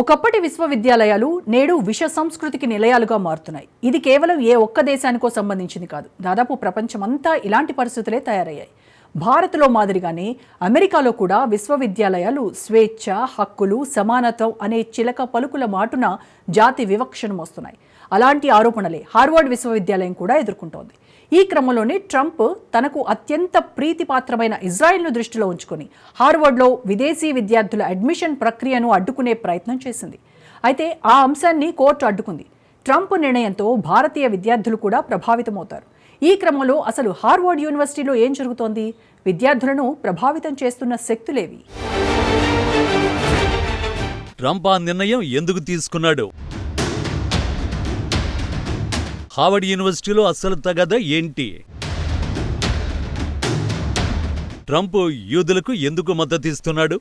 ఒకప్పటి విశ్వవిద్యాలయాలు నేడు విష సంస్కృతికి నిలయాలుగా మారుతున్నాయి. ఇది కేవలం ఏ ఒక్క దేశానికో సంబంధించింది కాదు. దాదాపు ప్రపంచమంతా ఇలాంటి పరిస్థితులే తయారయ్యాయి. భారత్లో మాదిరిగానే అమెరికాలో కూడా విశ్వవిద్యాలయాలు స్వేచ్ఛ హక్కులు సమానత్వం అనే చిలక పలుకుల మాటున జాతి వివక్షను మోస్తున్నాయి. అలాంటి ఆరోపణలే హార్వర్డ్ విశ్వవిద్యాలయం కూడా ఎదుర్కొంటోంది. ఈ క్రమంలోనే ట్రంప్ తనకు అత్యంత ప్రీతిపాత్రమైన ఇజ్రాయెల్ను దృష్టిలో ఉంచుకొని హార్వర్డ్లో విదేశీ విద్యార్థుల అడ్మిషన్ ప్రక్రియను అడ్డుకునే ప్రయత్నం చేసింది. అయితే ఆ అంశాన్ని కోర్టు అడ్డుకుంది. ట్రంప్ నిర్ణయంతో భారతీయ విద్యార్థులు కూడా ప్రభావితమవుతారు. ఈ క్రమంలో అసలు హార్వర్డ్ యూనివర్సిటీలో ఏం జరుగుతోంది? విద్యార్థులను ప్రభావితం చేస్తున్న శక్తులేవి? ట్రంప్ ఆ నిర్ణయం ఎందుకు తీసుకున్నాడు? హార్వర్డ్ యూనివర్సిటీలో అస్సలు తగద ఏంటి? ట్రంప్ యూదులకు ఎందుకు మద్దతు ఇస్తున్నాడు?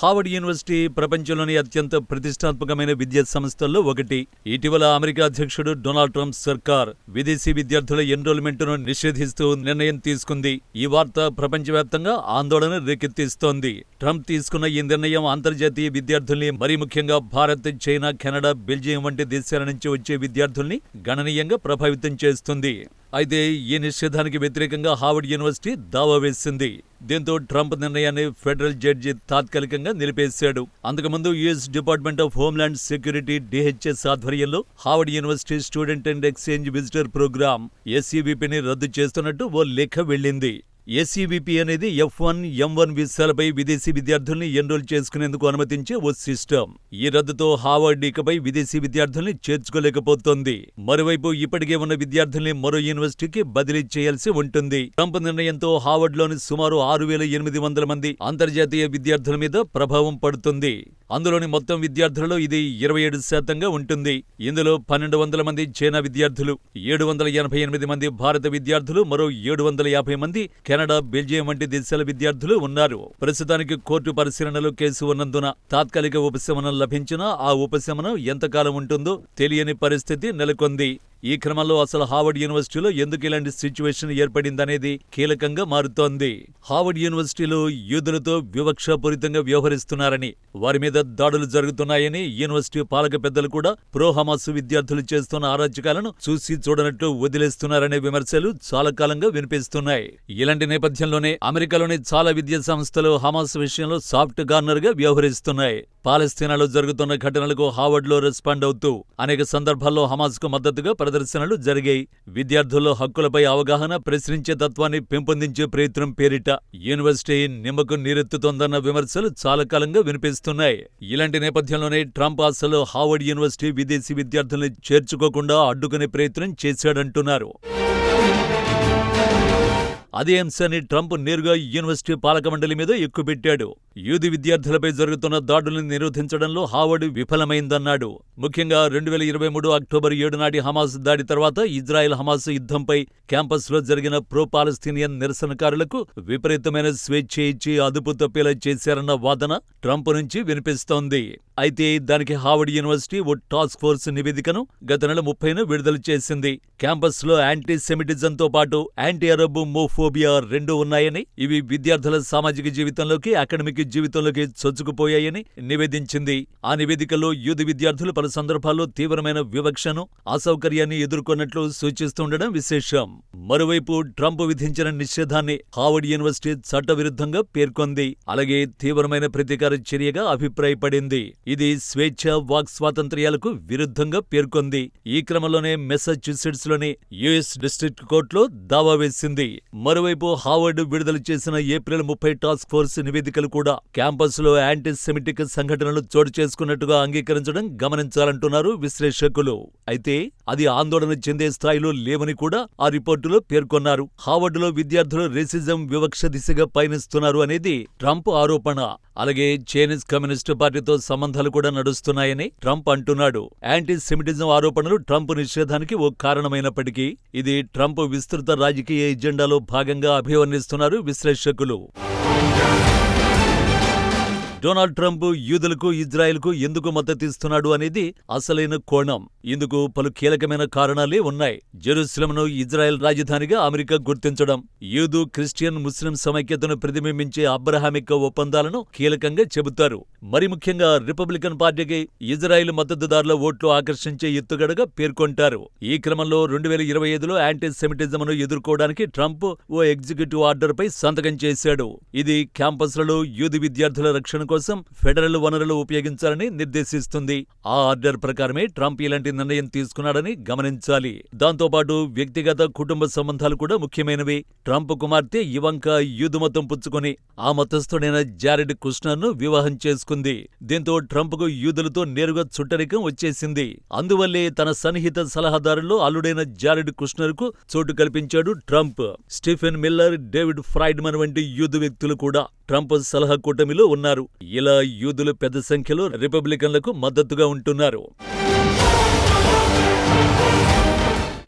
హార్వర్డ్ యూనివర్సిటీ ప్రపంచంలోని అత్యంత ప్రతిష్టాత్మకమైన విద్యా సంస్థల్లో ఒకటి. ఇటీవల అమెరికా అధ్యక్షుడు డొనాల్డ్ ట్రంప్ సర్కార్ విదేశీ విద్యార్థుల ఎన్రోల్మెంట్ను నిషేధిస్తూ నిర్ణయం తీసుకుంది. ఈ వార్త ప్రపంచవ్యాప్తంగా ఆందోళన రేకెత్తిస్తోంది. ట్రంప్ తీసుకున్న ఈ నిర్ణయం అంతర్జాతీయ విద్యార్థుల్ని మరీ ముఖ్యంగా భారత్ చైనా కెనడా బెల్జియం వంటి దేశాల నుంచి వచ్చే విద్యార్థుల్ని గణనీయంగా ప్రభావితం చేస్తుంది. అయితే ఈ నిషేధానికి వ్యతిరేకంగా హార్వర్డ్ యూనివర్సిటీ దావా వేసింది. దీంతో ట్రంప్ నిర్ణయాన్ని ఫెడరల్ జడ్జి తాత్కాలికంగా నిలిపేశాడు. అంతకుముందు US department of homeland security DHS ఆధ్వర్యంలో Harvard university student and exchange visitor program ఎస్సీబీపీని రద్దు చేస్తున్నట్టు ఓ లేఖ వెళ్ళింది. ఎస్సీబీపీ అనేది ఎఫ్ వన్ ఎం వన్ వీసాలపై విదేశీ విద్యార్థుల్ని ఎన్రోల్ చేసుకునేందుకు అనుమతించే ఓ సిస్టమ్. ఈ రద్దుతో హార్వర్డ్ ఇకపై విదేశీ విద్యార్థుల్ని చేర్చుకోలేకపోతోంది. మరోవైపు ఇప్పటికే ఉన్న విద్యార్థుల్ని మరో యూనివర్సిటీకి బదిలీ చేయాల్సి ఉంటుంది. ట్రంప్ నిర్ణయంతో హార్వర్డ్లోని సుమారు ఆరు వేల ఎనిమిది వందల మంది అంతర్జాతీయ విద్యార్థుల మీద ప్రభావం పడుతుంది. అందులోని మొత్తం విద్యార్థులలో ఇది ఇరవై ఏడు శాతంగా ఉంటుంది. ఇందులో పన్నెండు వందల మంది చైనా విద్యార్థులు ఏడు వందల ఎనభై ఎనిమిది మంది భారత విద్యార్థులు మరో ఏడు వందల యాభై మంది కెనడా బెల్జియం వంటి దేశాల విద్యార్థులు ఉన్నారు. ప్రస్తుతానికి కోర్టు పరిశీలనలో కేసు ఉన్నందున తాత్కాలిక ఉపశమనం లభించినా ఆ ఉపశమనం ఎంతకాలం ఉంటుందో తెలియని పరిస్థితి నెలకొంది. ఈ క్రమంలో అసలు హార్వర్డ్ యూనివర్సిటీలో ఎందుకు ఇలాంటి సిచ్యువేషన్ ఏర్పడిందనేది కీలకంగా మారుతోంది. హార్వర్డ్ యూనివర్సిటీలో యూదులతో వివక్షాపూరితంగా వ్యవహరిస్తున్నారని వారి మీద దాడులు జరుగుతున్నాయని యూనివర్సిటీ పాలక పెద్దలు కూడా ప్రో హమాస్ విద్యార్థులు చేస్తున్న ఆరాచకాలను చూసి చూడనట్టు వదిలేస్తున్నారనే విమర్శలు చాలా కాలంగా వినిపిస్తున్నాయి. ఇలాంటి నేపథ్యంలోనే అమెరికాలోని చాలా విద్యా సంస్థలు హమాస్ విషయంలో సాఫ్ట్ గార్నర్గా వ్యవహరిస్తున్నాయి. పాలస్తీనాలో జరుగుతున్న ఘటనలకు హార్వర్డ్లో రెస్పాండ్ అవుతూ అనేక సందర్భాల్లో హమాస్కు మద్దతుగా ప్రదర్శనలు జరిగాయి. విద్యార్థుల్లో హక్కులపై అవగాహన ప్రశ్నించే తత్వాన్ని పెంపొందించే ప్రయత్నం పేరిట యూనివర్సిటీ నిమ్మకు నీరెత్తుతోందన్న విమర్శలు చాలా కాలంగా వినిపిస్తున్నాయి. ఇలాంటి నేపథ్యంలోనే ట్రంప్ అసలు హార్వర్డ్ యూనివర్సిటీ విదేశీ విద్యార్థుల్ని చేర్చుకోకుండా అడ్డుకునే ప్రయత్నం చేశాడంటున్నారు. అదే అంశాన్ని ట్రంప్ నేరుగా యూనివర్సిటీ పాలక మండలి మీద ఎక్కుపెట్టాడు. యూది విద్యార్థులపై జరుగుతున్న దాడులను నిరోధించడంలో హావర్డ్ విఫలమైందన్నాడు. ముఖ్యంగా రెండు వేల ఇరవై మూడు అక్టోబర్ ఏడు నాటి హమాస్ దాడి తర్వాత ఇజ్రాయెల్ హమాస్ యుద్ధంపై క్యాంపస్లో జరిగిన ప్రో పాలస్తీనియన్ నిరసనకారులకు విపరీతమైన స్వేచ్ఛ ఇచ్చి అదుపు తప్పేలా చేశారన్న వాదన ట్రంప్ నుంచి వినిపిస్తోంది. అయితే దానికి హార్వర్డ్ యూనివర్సిటీ ఓ టాస్క్ ఫోర్స్ నివేదికను గత నెల ముప్పైన విడుదల చేసింది. క్యాంపస్లో యాంటీ సెమిటిజంతో పాటు యాంటీ అరబ్ మోఫోబియా రెండు ఉన్నాయని ఇవి విద్యార్థుల సామాజిక జీవితంలోకి అకాడమిక్ జీవితంలోకి చొచ్చుకుపోయాయని నివేదించింది. ఆ నివేదికలో యూదు విద్యార్థులు పలు సందర్భాల్లో తీవ్రమైన వివక్షను అసౌకర్యాన్ని ఎదుర్కొన్నట్లు సూచిస్తుండడం విశేషం. మరోవైపు ట్రంప్ విధించిన నిషేధాన్ని హార్వర్డ్ యూనివర్సిటీ చట్టవిరుద్ధంగా పేర్కొంది. అలాగే తీవ్రమైన ప్రతీకార చర్యగా అభిప్రాయపడింది. ఇది స్వేచ్ఛ వాక్ స్వాతంత్ర్యాలకు విరుద్ధంగా పేర్కొంది. ఈ క్రమంలోనే మెసచ్యూసెట్స్లోని యుఎస్ డిస్ట్రిక్ట్ కోర్టులో దావా వేసింది. మరోవైపు హార్వర్డ్ విడుదల చేసిన ఏప్రిల్ ముప్పై టాస్క్ ఫోర్స్ నివేదికలు కూడా క్యాంపస్లో యాంటీ సెమిటిక్ సంఘటనలు చోటు చేసుకున్నట్టుగా అంగీకరించడం గమనించాలంటున్నారు విశ్లేషకులు. అయితే అది ఆందోళన చెందే స్థాయిలో లేవని కూడా ఆ రిపోర్టులో పేర్కొన్నారు. హార్వర్డ్లో విద్యార్థులు రేసిజం వివక్ష దిశగా పయనిస్తున్నారు అనేది ట్రంప్ ఆరోపణ. అలాగే చైనీస్ కమ్యూనిస్టు పార్టీతో సంబంధాలు కూడా నడుస్తున్నాయని ట్రంప్ అంటున్నాడు. యాంటీ సెమిటిజం ఆరోపణలు ట్రంప్ నిషేధానికి ఓ కారణమైనప్పటికీ ఇది ట్రంప్ విస్తృత రాజకీయ ఎజెండాలో భాగంగా అభివర్ణిస్తున్నారు విశ్లేషకులు. డొనాల్డ్ ట్రంప్ యూదులకు ఇజ్రాయెల్కు ఎందుకు మద్దతిస్తున్నాడు అనేది అసలైన కోణం. ఇందుకు పలు కీలకమైన కారణాలే ఉన్నాయి. జెరూసలంను ఇజ్రాయెల్ రాజధానిగా అమెరికా గుర్తించడం యూదు క్రిస్టియన్ ముస్లిం సమైక్యతను ప్రతిబింబించే అబ్రహామిక ఒప్పందాలను కీలకంగా చెబుతారు. మరి ముఖ్యంగా రిపబ్లికన్ పార్టీకి ఇజ్రాయెల్ మద్దతుదారుల ఓట్లు ఆకర్షించే ఎత్తుగడగా పేర్కొంటారు. ఈ క్రమంలో రెండు వేల ఇరవై ఐదులో యాంటీ సెమిటిజంను ఎదుర్కోవడానికి ట్రంప్ ఓ ఎగ్జిక్యూటివ్ ఆర్డర్ పై సంతకం చేశాడు. ఇది క్యాంపస్లలో యూదు విద్యార్థుల రక్షణకు కోసం ఫెడరల్ వనరులు ఉపయోగించాలని నిర్దేశిస్తుంది. ఆ ఆర్డర్ ప్రకారమే ట్రంప్ ఇలాంటి నిర్ణయం తీసుకున్నాడని గమనించాలి. దాంతోపాటు వ్యక్తిగత కుటుంబ సంబంధాలు కూడా ముఖ్యమైనవి. ట్రంప్ కుమార్తె ఇవంక యూదు మతం పుచ్చుకొని ఆ మతస్థుడైన జారెడ్ కుష్నర్ను వివాహం చేసుకుంది. దీంతో ట్రంప్కు యూదులతో నేరుగా చుట్టరికం వచ్చేసింది. అందువల్లే తన సన్నిహిత సలహాదారుల్లో అల్లుడైన జారెడ్ కుష్నర్కు చోటు కల్పించాడు Trump. Stephen Miller David Friedman వంటి యూదు వ్యక్తులు కూడా ట్రంప్ సలహా కూటమిలో ఉన్నారు. ఇలా యూదులు పెద్ద సంఖ్యలో రిపబ్లికన్లకు మద్దతుగా ఉంటున్నారు.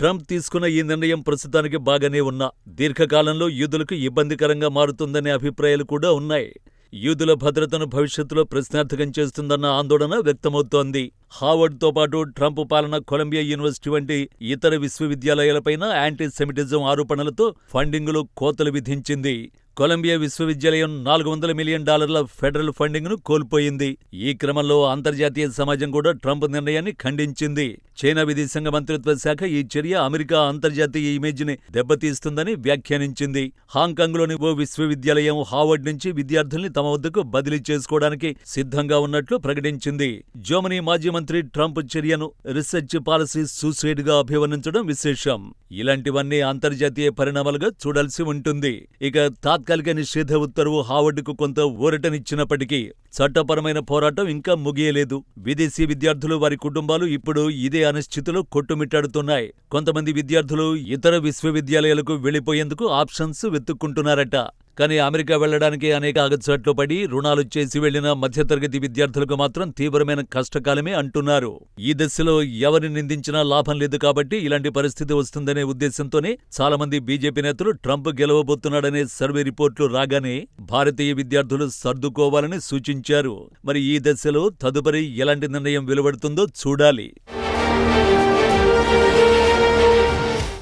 ట్రంప్ తీసుకున్న ఈ నిర్ణయం ప్రస్తుతానికి బాగానే ఉన్నా. దీర్ఘకాలంలో యూదులకు ఇబ్బందికరంగా మారుతుందనే అభిప్రాయాలు కూడా ఉన్నాయి. యూదుల భద్రతను భవిష్యత్తులో ప్రశ్నార్థకం చేస్తుందన్న ఆందోళన వ్యక్తమవుతోంది. హార్వర్డ్తో పాటు ట్రంప్ పాలన కొలంబియా యూనివర్సిటీ వంటి ఇతర విశ్వవిద్యాలయాలపైన యాంటీ సెమిటిజం ఆరోపణలతో ఫండింగ్లో కోతలు విధించింది. కొలంబియా విశ్వవిద్యాలయం నాలుగు వందల మిలియన్ డాలర్ల ఫెడరల్ ఫండింగ్ను కోల్పోయింది. ఈ క్రమంలో అంతర్జాతీయ సమాజం కూడా ట్రంప్ నిర్ణయాన్ని ఖండించింది. చైనా విదేశాంగ మంత్రిత్వ శాఖ ఈ చర్య అమెరికా అంతర్జాతీయ ఇమేజ్ని దెబ్బతీస్తుందని వ్యాఖ్యానించింది. హాంకాంగ్లోని ఓ విశ్వవిద్యాలయం హార్వర్డ్ నుంచి విద్యార్థుల్ని తమ వద్దకు బదిలీ చేసుకోవడానికి సిద్ధంగా ఉన్నట్లు ప్రకటించింది. జర్మనీ మాజీ మంత్రి ట్రంప్ చర్యను రీసెర్చ్ పాలసీ సూసైడ్గా అభివర్ణించడం విశేషం. ఇలాంటివన్నీ అంతర్జాతీయ పరిణామాలుగా చూడాల్సి ఉంటుంది. ఇక తాత్ తాత్కాలిక నిషేధ ఉత్తర్వు హావర్డ్కు కొంత ఊరటనిచ్చినప్పటికీ చట్టపరమైన పోరాటం ఇంకా ముగియలేదు. విదేశీ విద్యార్థులు వారి కుటుంబాలు ఇప్పుడు ఇదే అనిశ్చితిలో కొట్టుమిట్టాడుతున్నాయి. కొంతమంది విద్యార్థులు ఇతర విశ్వవిద్యాలయాలకు వెళ్ళిపోయేందుకు ఆప్షన్స్ వెతుక్కుంటున్నారట. కానీ అమెరికా వెళ్ళడానికి అనేక అగచాట్లు పడి రుణాలు చేసి వెళ్ళిన మధ్యతరగతి విద్యార్థులకు మాత్రం తీవ్రమైన కష్టకాలమే అంటున్నారు. ఈ దశలో ఎవరిని నిందించినా లాభం లేదు కాబట్టి ఇలాంటి పరిస్థితి వస్తుందనే ఉద్దేశంతోనే చాలా మంది బీజేపీ నేతలు ట్రంప్ గెలవబోతున్నాడనే సర్వే రిపోర్ట్లు రాగానే భారతీయ విద్యార్థులు సర్దుకోవాలని సూచించారు. మరి ఈ దశలో తదుపరి ఎలాంటి నిర్ణయం వెలువడుతుందో చూడాలి.